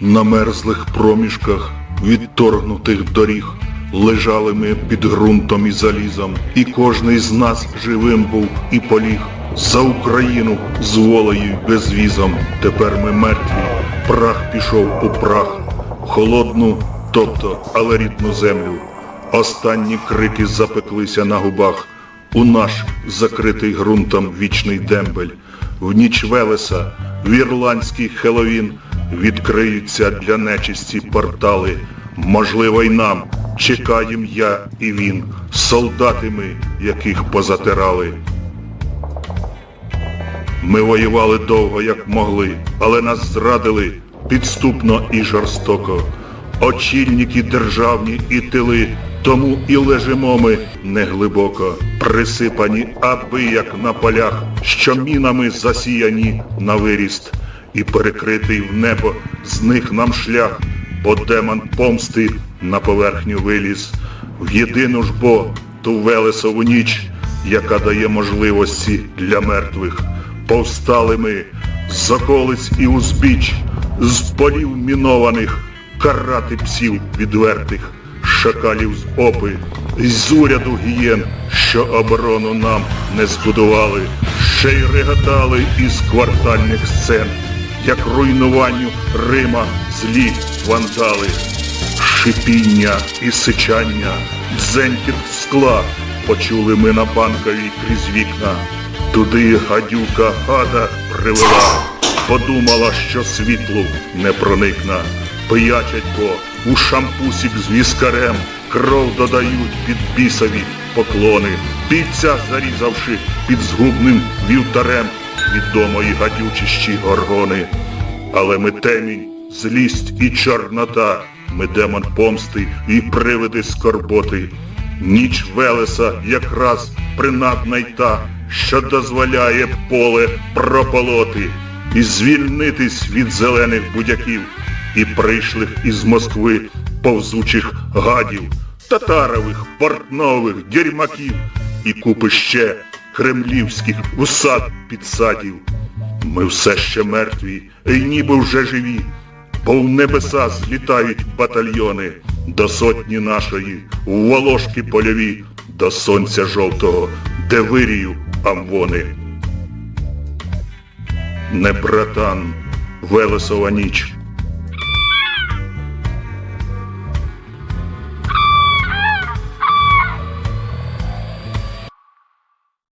На мерзлих проміжках відторгнутих доріг лежали ми під ґрунтом і залізом, і кожний з нас живим був і поліг. За Україну з волею й безвізом. Тепер ми мертві, прах пішов у прах, холодну, тобто, але рідну землю. Останні крики запеклися на губах. У наш закритий ґрунтом вічний дембель. В ніч Велеса, в ірландський Хеловін відкриються для нечисті портали. Можливо, й нам чекаєм я і він, солдати ми, яких позатирали. Ми воювали довго, як могли, але нас зрадили підступно і жорстоко. Очільники державні і тили, тому і лежимо ми неглибоко, присипані аби як на полях, що мінами засіяні на виріст, і перекритий в небо з них нам шлях, бо демон помсти на поверхню виліз. В єдину ж бо ту велесову ніч, яка дає можливості для мертвих. Повстали ми з околиць і узбіч, з полів мінованих, карати псів відвертих, шакалів з опи, з уряду гієн, що оборону нам не збудували, ще й реготали із квартальних сцен, як руйнуванню Рима злі вандали. Шипіння і сичання, дзенькіт скла почули ми на банковій крізь вікна. Туди гадюка гада привела, подумала, що світлу не проникна. Пиячать бо у шампусік з віскарем, кров додають під бісові поклони, бійця зарізавши під згубним вівтарем відомої гадючищі горгони. Але ми темінь, злість і чорнота, ми демон помсти і привиди скорботи. Ніч Велеса якраз принадна й та, що дозволяє поле прополоти і звільнитись від зелених будяків і прийшлих із Москви повзучих гадів, татарових, портнових, дерьмаків і купи ще кремлівських усад підсадів. Ми все ще мертві, і ніби вже живі, бо в небеса злітають батальйони до сотні нашої, в волошки польові, до сонця жовтого, де вирію амвони. Не братан, Велесова ніч,